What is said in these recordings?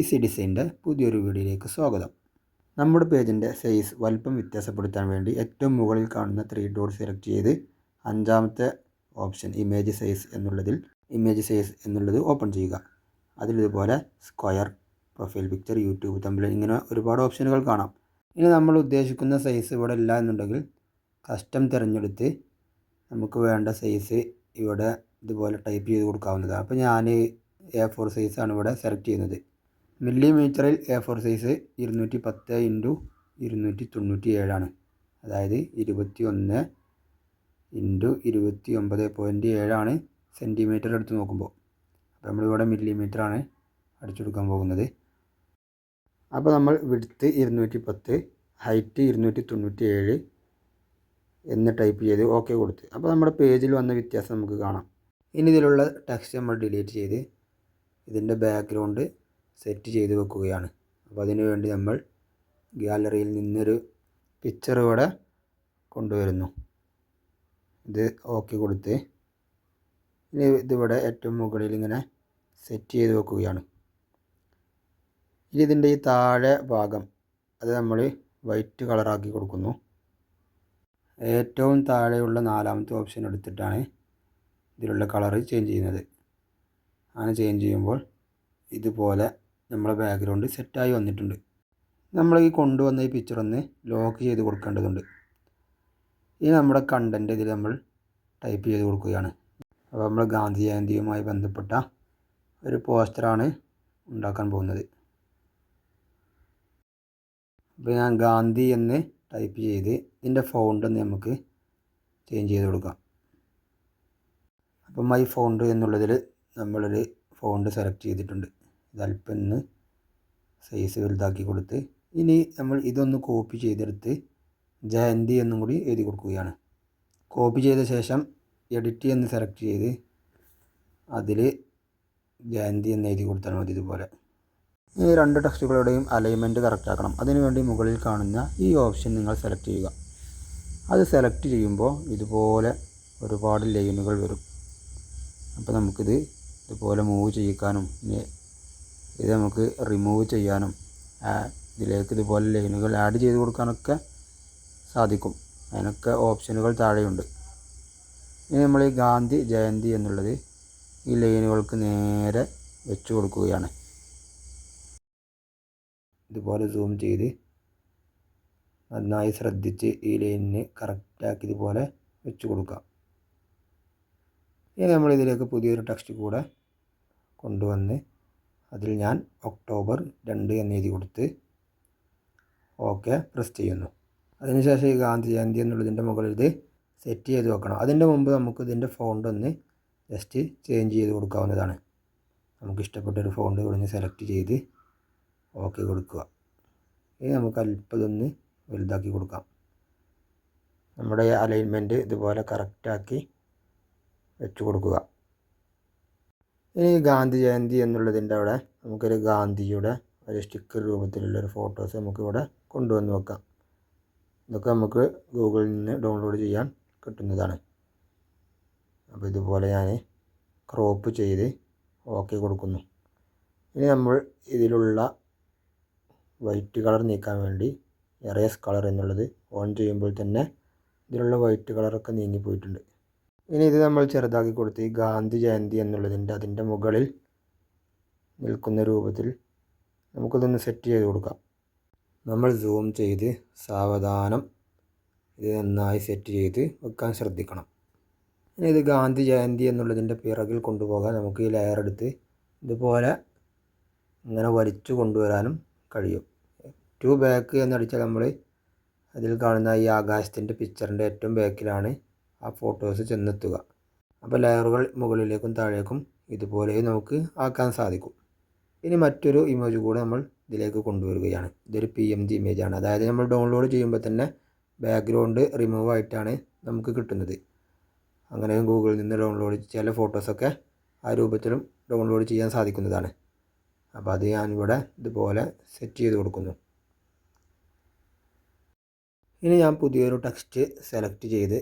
Easy ഡിസൈന്റെ പുതിയൊരു വീഡിയോയിലേക്ക് സ്വാഗതം. നമ്മുടെ പേജിന്റെ സൈസ് വലിപ്പം വ്യത്യാസപ്പെടുത്താൻ വേണ്ടി ഏറ്റവും മുകളിൽ കാണുന്ന ത്രീ ഡോട്ട് സെലക്ട് ചെയ്ത് അഞ്ചാമത്തെ ഓപ്ഷൻ ഇമേജ് സൈസ് എന്നുള്ളതിൽ ഇമേജ് സൈസ് എന്നുള്ളത് ഓപ്പൺ ചെയ്യുക. അതിലിതുപോലെ സ്ക്വയർ പ്രൊഫൈൽ പിക്ചർ യൂട്യൂബ് തമ്മിൽ ഇങ്ങനെ ഒരുപാട് ഓപ്ഷനുകൾ കാണാം. ഇനി നമ്മൾ ഉദ്ദേശിക്കുന്ന സൈസ് ഇവിടെ ഇല്ല എന്നുണ്ടെങ്കിൽ കസ്റ്റം തിരഞ്ഞെടുത്ത് നമുക്ക് വേണ്ട സൈസ് ഇവിടെ ഇതുപോലെ ടൈപ്പ് ചെയ്ത് കൊടുക്കാവുന്നതാണ്. അപ്പോൾ ഞാൻ എ ഫോർ സൈസാണ് ഇവിടെ സെലക്ട് ചെയ്യുന്നത്. മില്ലിമീറ്ററിൽ എ ഫോർ സൈസ് ഇരുന്നൂറ്റി പത്ത് ഇന്റു ഇരുന്നൂറ്റി തൊണ്ണൂറ്റി ഏഴാണ് അതായത് ഇരുപത്തി ഒന്ന് ഇന്റു ഇരുപത്തി ഒമ്പത് പോയിന്റ് ഏഴാണ് സെന്റിമീറ്റർ എടുത്ത് നോക്കുമ്പോൾ. അപ്പോൾ നമ്മളിവിടെ മില്ലിമീറ്ററാണ് അടിച്ചു കൊടുക്കാൻ പോകുന്നത്. അപ്പോൾ നമ്മൾ വിടുത്ത് ഇരുന്നൂറ്റി പത്ത് ഹൈറ്റ് ഇരുന്നൂറ്റി തൊണ്ണൂറ്റി ഏഴ് എന്ന് ടൈപ്പ് ചെയ്ത് ഓക്കെ കൊടുത്ത്. അപ്പോൾ നമ്മുടെ പേജിൽ വന്ന വ്യത്യാസം നമുക്ക് കാണാം. ഇനി ഇതിലുള്ള ടെക്സ്റ്റ് നമ്മൾ ഡിലീറ്റ് ചെയ്ത് ഇതിന്റെ ബാക്ക്ഗ്രൗണ്ട് സെറ്റ് ചെയ്ത് വെക്കുകയാണ്. അപ്പോൾ അതിനു വേണ്ടി നമ്മൾ ഗ്യാലറിയിൽ നിന്നൊരു പിക്ചർ ഇവിടെ കൊണ്ടുവരുന്നു. ഇത് ഓക്കെ കൊടുത്ത് ഇനി ഇതിവിടെ ഏറ്റവും മുകളിൽ ഇങ്ങനെ സെറ്റ് ചെയ്ത് വെക്കുകയാണ്. ഇനി ഇതിന്റെ ഈ താഴെ ഭാഗം അത് നമ്മൾ വൈറ്റ് കളറാക്കി കൊടുക്കുന്നു. ഏറ്റവും താഴെയുള്ള നാലാമത്തെ ഓപ്ഷൻ എടുത്തിട്ടാണ് ഇതിലുള്ള കളർ ചേഞ്ച് ചെയ്യുന്നത്. അങ്ങനെ ചേഞ്ച് ചെയ്യുമ്പോൾ ഇതുപോലെ നമ്മുടെ ബാക്ക്ഗ്രൗണ്ട് സെറ്റായി വന്നിട്ടുണ്ട്. നമ്മൾ ഈ കൊണ്ടുവന്ന ഈ പിക്ചർ ഒന്ന് ലോക്ക് ചെയ്ത് കൊടുക്കേണ്ടതുണ്ട്. ഇനി നമ്മുടെ കണ്ടന്റ് ഇതിൽ നമ്മൾ ടൈപ്പ് ചെയ്ത് കൊടുക്കുകയാണ്. അപ്പോൾ നമ്മൾ ഗാന്ധി ജയന്തിയുമായി ബന്ധപ്പെട്ട ഒരു പോസ്റ്ററാണ് ഉണ്ടാക്കാൻ പോകുന്നത്. അപ്പോൾ ഞാൻ ഗാന്ധി എന്ന് ടൈപ്പ് ചെയ്ത് ഇതിന്റെ ഫൗണ്ട് ഒന്ന് നമുക്ക് ചേഞ്ച് ചെയ്ത് കൊടുക്കാം. അപ്പം മൈ ഫൗണ്ട് എന്നുള്ളതിൽ നമ്മളൊരു ഫൗണ്ട് സെലക്ട് ചെയ്തിട്ടുണ്ട്. ഇത് അല്പം ഒന്ന് സൈസ് വലുതാക്കി കൊടുത്ത് ഇനി നമ്മൾ ഇതൊന്ന് കോപ്പി ചെയ്തെടുത്ത് ജയന്തി എന്നും കൂടി എഴുതി കൊടുക്കുകയാണ്. കോപ്പി ചെയ്ത ശേഷം എഡിറ്റ് എന്ന് സെലക്ട് ചെയ്ത് അതിൽ ജയന്തി എന്ന് എഴുതി കൊടുത്താൽ മതി ഇതുപോലെ. ഈ രണ്ട് ടെക്സ്റ്റുകളുടെയും അലൈൻമെന്റ് കറക്റ്റ് ആക്കണം. അതിനുവേണ്ടി മുകളിൽ കാണുന്ന ഈ ഓപ്ഷൻ നിങ്ങൾ സെലക്ട് ചെയ്യുക. അത് സെലക്ട് ചെയ്യുമ്പോൾ ഇതുപോലെ ഒരുപാട് ലൈനുകൾ വരും. അപ്പോൾ നമുക്കിത് ഇതുപോലെ മൂവ് ചെയ്യിക്കാനും ഇത് നമുക്ക് റിമൂവ് ചെയ്യാനും ഇതിലേക്ക് ഇതുപോലെ ലൈനുകൾ ആഡ് ചെയ്ത് കൊടുക്കാനൊക്കെ സാധിക്കും. അതിനൊക്കെ ഓപ്ഷനുകൾ താഴെയുണ്ട്. ഇനി നമ്മൾ ഈ ഗാന്ധി ജയന്തി എന്നുള്ളത് ഈ ലൈനുകൾക്ക് നേരെ വെച്ച് കൊടുക്കുകയാണ്. ഇതുപോലെ സൂം ചെയ്ത് നന്നായി ശ്രദ്ധിച്ച് ഈ ലൈനിന് കറക്റ്റാക്കി ഇതുപോലെ വെച്ച് കൊടുക്കാം. ഇനി നമ്മൾ ഇതിലേക്ക് പുതിയൊരു ടെക്സ്റ്റ് കൂടെ കൊണ്ടുവന്ന് അതിൽ ഞാൻ ഒക്ടോബർ രണ്ട് എന്ന് എഴുതി കൊടുത്ത് ഓക്കെ പ്രസ് ചെയ്യുന്നു. അതിനുശേഷം ഈ ഗാന്ധി ജയന്തി എന്നുള്ളതിന്റെ മുകളിൽ ഇത് സെറ്റ് ചെയ്ത് വെക്കണം. അതിന്റെ മുമ്പ് നമുക്ക് ഇതിന്റെ ഫോണ്ട് ഒന്ന് ജസ്റ്റ് ചേഞ്ച് ചെയ്ത് കൊടുക്കാവുന്നതാണ്. നമുക്ക് ഇഷ്ടപ്പെട്ട ഒരു ഫോണ്ട് ഇവിടെ സെലക്ട് ചെയ്ത് ഓക്കെ കൊടുക്കുക. ഇനി നമുക്ക് അല്പം ഇതൊന്ന് വലുതാക്കി കൊടുക്കാം. നമ്മുടെ അലൈൻമെന്റ് ഇതുപോലെ കറക്റ്റാക്കി വെച്ച് കൊടുക്കുക. ഇനി ഗാന്ധി ജയന്തി എന്നുള്ളതിന്റെ അവിടെ നമുക്കൊരു ഗാന്ധിയുടെ ഒരു സ്റ്റിക്കർ രൂപത്തിലുള്ള ഒരു ഫോട്ടോസ് നമുക്കിവിടെ കൊണ്ടുവന്ന് വെക്കാം. ഇതൊക്കെ നമുക്ക് ഗൂഗിളിൽ നിന്ന് ഡൗൺലോഡ് ചെയ്യാൻ കിട്ടുന്നതാണ്. അപ്പോൾ ഇതുപോലെ ഞാൻ ക്രോപ്പ് ചെയ്ത് ഓക്കെ കൊടുക്കുന്നു. ഇനി നമ്മൾ ഇതിലുള്ള വൈറ്റ് കളർ നീക്കാൻ വേണ്ടി എറേസ് കളർ എന്നുള്ളത് ഓൺ ചെയ്യുമ്പോൾ തന്നെ ഇതിലുള്ള വൈറ്റ് കളറൊക്കെ നീങ്ങിപ്പോയിട്ടുണ്ട് ഇനി ഇത് നമ്മൾ ചെറുതാക്കി കൊടുത്ത് ഈ ഗാന്ധി ജയന്തി എന്നുള്ളതിന്റെ അതിന്റെ മുകളിൽ നിൽക്കുന്ന രൂപത്തിൽ നമുക്കിതൊന്ന് സെറ്റ് ചെയ്ത് കൊടുക്കാം. നമ്മൾ സൂം ചെയ്ത് സാവധാനം ഇത് നന്നായി സെറ്റ് ചെയ്ത് വെക്കാൻ ശ്രദ്ധിക്കണം. ഇനി ഇത് ഗാന്ധി ജയന്തി എന്നുള്ളതിന്റെ പിറകിൽ കൊണ്ടുപോകാൻ നമുക്ക് ഈ ലെയർ എടുത്ത് ഇതുപോലെ ഇങ്ങനെ വലിച്ചു കൊണ്ടുവരാനും കഴിയും. ടു ബാക്ക് എന്നടിച്ചാൽ നമ്മൾ അതിൽ കാണുന്ന ഈ ആകാശത്തിന്റെ പിക്ചറിന്റെ ഏറ്റവും ബാക്കിലാണ് ആ ഫോട്ടോസ് ചെന്നെത്തുക. അപ്പോൾ ലെയറുകൾ മുകളിലേക്കും താഴേക്കും ഇതുപോലെ നമുക്ക് ആക്കാൻ സാധിക്കും. ഇനി മറ്റൊരു ഇമേജ് കൂടെ നമ്മൾ ഇതിലേക്ക് കൊണ്ടുവരികയാണ്. ഇതൊരു പി എം ജി ഇമേജാണ് അതായത് നമ്മൾ ഡൗൺലോഡ് ചെയ്യുമ്പോൾ തന്നെ ബാക്ക്ഗ്രൗണ്ട് റിമൂവ് ആയിട്ടാണ് നമുക്ക് കിട്ടുന്നത്. അങ്ങനെ ഗൂഗിളിൽ നിന്ന് ഡൗൺലോഡ് ചില ഫോട്ടോസൊക്കെ ആ രൂപത്തിലും ഡൗൺലോഡ് ചെയ്യാൻ സാധിക്കുന്നതാണ്. അപ്പോൾ അത് ഞാനിവിടെ ഇതുപോലെ സെറ്റ് ചെയ്ത് കൊടുക്കുന്നു. ഇനി ഞാൻ പുതിയൊരു ടെക്സ്റ്റ് സെലക്ട് ചെയ്ത്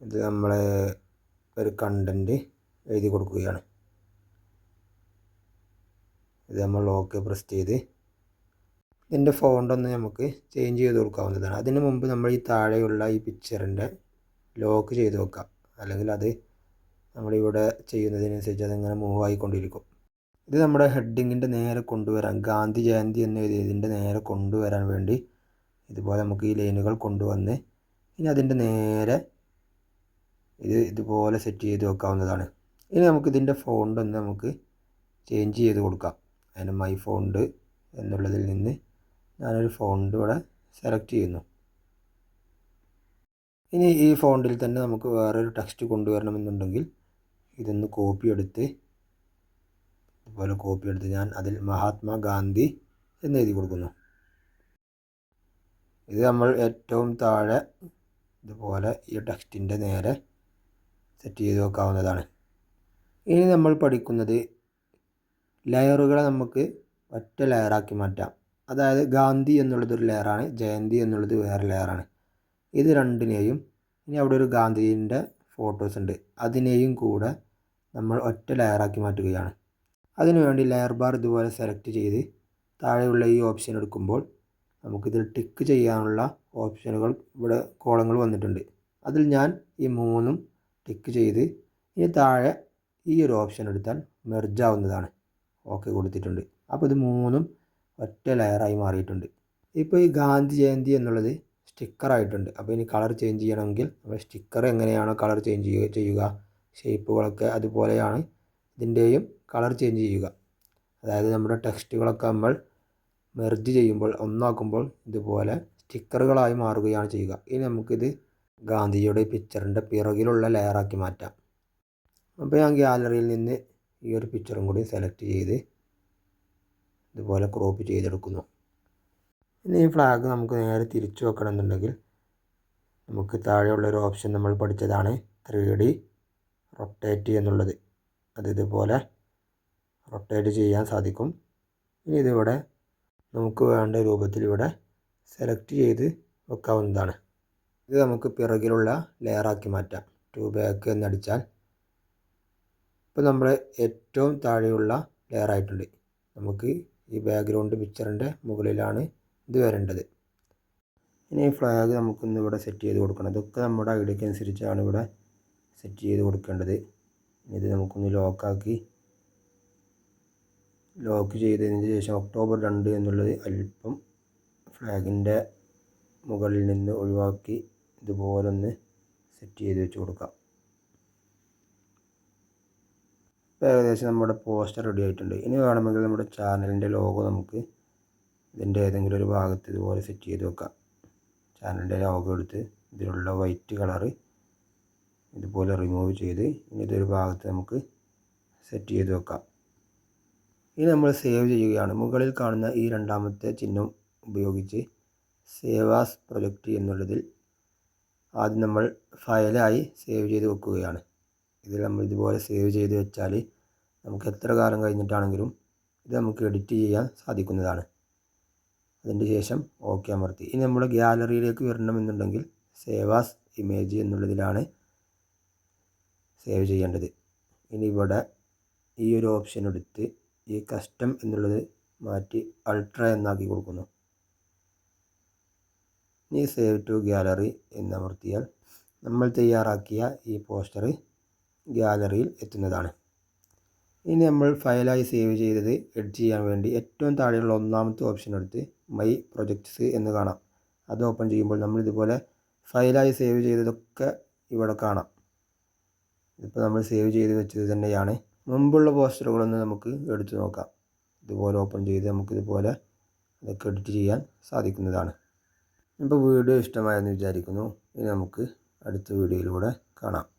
ഇത് നമ്മൾ ഒരു കണ്ടന്റ് എഴുതി കൊടുക്കുകയാണ്. ഇത് നമ്മൾ ഓക്കെ പ്രസ് ചെയ്ത് ഇതിന്റെ ഫോണ്ടൊന്ന് നമുക്ക് ചേഞ്ച് ചെയ്ത് കൊടുക്കാവുന്നതാണ്. അതിന് മുമ്പ് നമ്മൾ ഈ താഴെയുള്ള ഈ പിക്ചറിന്റെ ലോക്ക് ചെയ്ത് വെക്കാം. അല്ലെങ്കിൽ അത് നമ്മളിവിടെ ചെയ്യുന്നതിനനുസരിച്ച് അതിങ്ങനെ മൂവ് ആയിക്കൊണ്ടിരിക്കും. ഇത് നമ്മുടെ ഹെഡിങ്ങിന്റെ നേരെ കൊണ്ടുവരാൻ ഗാന്ധി ജയന്തി എന്ന് ഇതിന്റെ നേരെ കൊണ്ടുവരാൻ വേണ്ടി ഇതുപോലെ നമുക്ക് ഈ ലൈനുകൾ കൊണ്ടുവന്ന് ഇനി അതിന്റെ നേരെ ഇത് ഇതുപോലെ സെറ്റ് ചെയ്ത് വെക്കാവുന്നതാണ്. ഇനി നമുക്ക് ഇതിന്റെ ഫോണ്ട് ഒന്ന് നമുക്ക് ചേഞ്ച് ചെയ്ത് കൊടുക്കാം. അതിന് മൈ ഫോണ്ട് എന്നുള്ളതിൽ നിന്ന് ഞാനൊരു ഫോണ്ട് ഇവിടെ സെലക്ട് ചെയ്യുന്നു. ഇനി ഈ ഫോണ്ടിൽ തന്നെ നമുക്ക് വേറൊരു ടെക്സ്റ്റ് കൊണ്ടുവരണമെന്നുണ്ടെങ്കിൽ ഇതൊന്ന് കോപ്പി എടുത്ത് ഇതുപോലെ കോപ്പി എടുത്ത് ഞാൻ അതിൽ മഹാത്മാഗാന്ധി എന്ന് എഴുതി കൊടുക്കുന്നു. ഇത് നമ്മൾ ഏറ്റവും താഴെ ഇതുപോലെ ഈ ടെക്സ്റ്റിന്റെ നേരെ സെറ്റ് ചെയ്ത് വെക്കാവുന്നതാണ്. ഇനി നമ്മൾ പഠിക്കുന്നത് ലെയറുകളെ നമുക്ക് ഒറ്റ ലെയറാക്കി മാറ്റാം. അതായത് ഗാന്ധി എന്നുള്ളതൊരു ലെയറാണ് ജയന്തി എന്നുള്ളത് വേറെ ലെയറാണ്. ഇത് രണ്ടിനെയും ഇനി അവിടെ ഒരു ഗാന്ധിജീന്റെ ഫോട്ടോസ് ഉണ്ട്. അതിനെയും കൂടെ നമ്മൾ ഒറ്റ ലെയറാക്കി മാറ്റുകയാണ്. അതിനുവേണ്ടി ലെയർ ബാർ ഇതുപോലെ സെലക്ട് ചെയ്ത് താഴെയുള്ള ഈ ഓപ്ഷൻ എടുക്കുമ്പോൾ നമുക്കിതിൽ ടിക്ക് ചെയ്യാനുള്ള ഓപ്ഷനുകൾ ഇവിടെ കോളങ്ങൾ വന്നിട്ടുണ്ട്. അതിൽ ഞാൻ ഈ മൂന്നും ടിക്ക് ചെയ്ത് ഇനി താഴെ ഈ ഒരു ഓപ്ഷൻ എടുത്താൽ മെർജ് ആവുന്നതാണ്. ഓക്കെ കൊടുത്തിട്ടുണ്ട്. അപ്പോൾ ഇത് മൂന്നും ഒറ്റ ലെയറായി മാറിയിട്ടുണ്ട്. ഇപ്പോൾ ഈ ഗാന്ധി ജയന്തി എന്നുള്ളത് സ്റ്റിക്കറായിട്ടുണ്ട് അപ്പോൾ ഇനി കളർ ചേഞ്ച് ചെയ്യണമെങ്കിൽ നമ്മൾ സ്റ്റിക്കർ എങ്ങനെയാണോ കളർ ചേഞ്ച് ചെയ്യുക ഷേപ്പുകളൊക്കെ അതുപോലെയാണ് ഇതിന്റെയും കളർ ചേഞ്ച് ചെയ്യുക. അതായത് നമ്മുടെ ടെക്സ്റ്റുകളൊക്കെ നമ്മൾ മെർജ് ചെയ്യുമ്പോൾ ഒന്നാക്കുമ്പോൾ ഇതുപോലെ സ്റ്റിക്കറുകളായി മാറുകയാണ് ചെയ്യുക. ഇനി നമുക്കിത് ഗാന്ധിജിയുടെ പിക്ചറിന്റെ പിറകിലുള്ള ലെയറാക്കി മാറ്റാം. അപ്പോൾ ഞാൻ ഗ്യാലറിയിൽ നിന്ന് ഈ ഒരു പിക്ചറും കൂടി സെലക്ട് ചെയ്ത് ഇതുപോലെ ക്രോപ്പ് ചെയ്തെടുക്കുന്നു. ഇനി ഈ ഫ്ലാഗ് നമുക്ക് നേരെ തിരിച്ചു വെക്കണമെന്നുണ്ടെങ്കിൽ നമുക്ക് താഴെയുള്ള ഒരു ഓപ്ഷൻ നമ്മൾ പഠിച്ചതാണ് ത്രീ ഡി റൊട്ടേറ്റ് എന്നുള്ളത്. അത് ഇതുപോലെ റൊട്ടേറ്റ് ചെയ്യാൻ സാധിക്കും. ഇനി ഇതിവിടെ നമുക്ക് വേണ്ട രൂപത്തിൽ ഇവിടെ സെലക്ട് ചെയ്ത് വെക്കാവുന്നതാണ്. ഇത് നമുക്ക് പിറകിലുള്ള ലെയറാക്കി മാറ്റാം. ടു ബാക്ക് എന്നടിച്ചാൽ ഇപ്പോൾ നമ്മൾ ഏറ്റവും താഴെയുള്ള ലെയർ ആയിട്ടുണ്ട്. നമുക്ക് ഈ ബാക്ക്ഗ്രൗണ്ട് പിക്ചറിന്റെ മുകളിലാണ് ഇത് വരേണ്ടത്. ഇനി ഈ ഫ്ലാഗ് നമുക്കൊന്ന് ഇവിടെ സെറ്റ് ചെയ്ത് കൊടുക്കണം. ഇതൊക്കെ നമ്മുടെ ഐഡിയക്ക് അനുസരിച്ചാണ് ഇവിടെ സെറ്റ് ചെയ്ത് കൊടുക്കേണ്ടത്. ഇത് നമുക്കൊന്ന് ലോക്കാക്കി ലോക്ക് ചെയ്തതിന് ശേഷം ഒക്ടോബർ രണ്ട് എന്നുള്ളത് അല്പം ഫ്ലാഗിന്റെ മുകളിൽ നിന്ന് ഒഴിവാക്കി ഇതുപോലെ ഒന്ന് സെറ്റ് ചെയ്ത് വെച്ച് കൊടുക്കാം. ഇപ്പോൾ ഏകദേശം നമ്മുടെ പോസ്റ്റർ റെഡി ആയിട്ടുണ്ട്. ഇനി വേണമെങ്കിൽ നമ്മുടെ ചാനലിന്റെ ലോഗോ നമുക്ക് ഇതിന്റെ ഏതെങ്കിലും ഒരു ഭാഗത്ത് ഇതുപോലെ സെറ്റ് ചെയ്ത് വെക്കാം. ചാനലിന്റെ ലോഗോ എടുത്ത് ഇതിലുള്ള വൈറ്റ് കളറ് ഇതുപോലെ റിമൂവ് ചെയ്ത് ഇനി ഇതൊരു ഭാഗത്ത് നമുക്ക് സെറ്റ് ചെയ്ത് വെക്കാം. ഇനി നമ്മൾ സേവ് ചെയ്യുകയാണ്. മുകളിൽ കാണുന്ന ഈ രണ്ടാമത്തെ ചിഹ്നം ഉപയോഗിച്ച് സേവാസ് പ്രൊജക്റ്റ് എന്നുള്ളതിൽ ആദ്യം നമ്മൾ ഫയലായി സേവ് ചെയ്ത് വെക്കുകയാണ്. ഇതിൽ നമ്മൾ ഇതുപോലെ സേവ് ചെയ്ത് വെച്ചാൽ നമുക്ക് എത്ര കാലം കഴിഞ്ഞിട്ടാണെങ്കിലും ഇത് നമുക്ക് എഡിറ്റ് ചെയ്യാൻ സാധിക്കുന്നതാണ്. അതിന്റെ ശേഷം ഓക്കെ അമർത്തി. ഇനി നമ്മുടെ ഗ്യാലറിയിലേക്ക് വരണമെന്നുണ്ടെങ്കിൽ സേവാസ് ഇമേജ് എന്നുള്ളതിലാണ് സേവ് ചെയ്യേണ്ടത്. ഇനി ഇവിടെ ഈ ഒരു ഓപ്ഷൻ എടുത്ത് ഈ കസ്റ്റം എന്നുള്ളത് മാറ്റി അൾട്ര എന്നാക്കി കൊടുക്കുന്നു. ഇനി സേവ് ടു ഗ്യാലറി എന്നമർത്തിയാൽ നമ്മൾ തയ്യാറാക്കിയ ഈ പോസ്റ്റർ ഗ്യാലറിയിൽ എത്തുന്നതാണ്. ഇനി നമ്മൾ ഫയലായി സേവ് ചെയ്തത് എഡിറ്റ് ചെയ്യാൻ വേണ്ടി ഏറ്റവും താഴെയുള്ള ഒന്നാമത്തെ ഓപ്ഷൻ എടുത്ത് മൈ പ്രൊജക്ട്സ് എന്ന് കാണാം. അത് ഓപ്പൺ ചെയ്യുമ്പോൾ നമ്മൾ ഇതുപോലെ ഫയലായി സേവ് ചെയ്തതൊക്കെ ഇവിടെ കാണാം. ഇപ്പോൾ നമ്മൾ സേവ് ചെയ്ത് വെച്ചത് തന്നെയാണ്. മുമ്പുള്ള പോസ്റ്ററുകളൊന്ന് നമുക്ക് എടുത്തു നോക്കാം. ഇതുപോലെ ഓപ്പൺ ചെയ്ത് നമുക്കിതുപോലെ അതൊക്കെ എഡിറ്റ് ചെയ്യാൻ സാധിക്കുന്നതാണ്. ഇപ്പോൾ വീഡിയോ ഇഷ്ടമായെന്ന് വിചാരിക്കുന്നു. ഇനി നമുക്ക് അടുത്ത വീഡിയോയിലൂടെ കാണാം.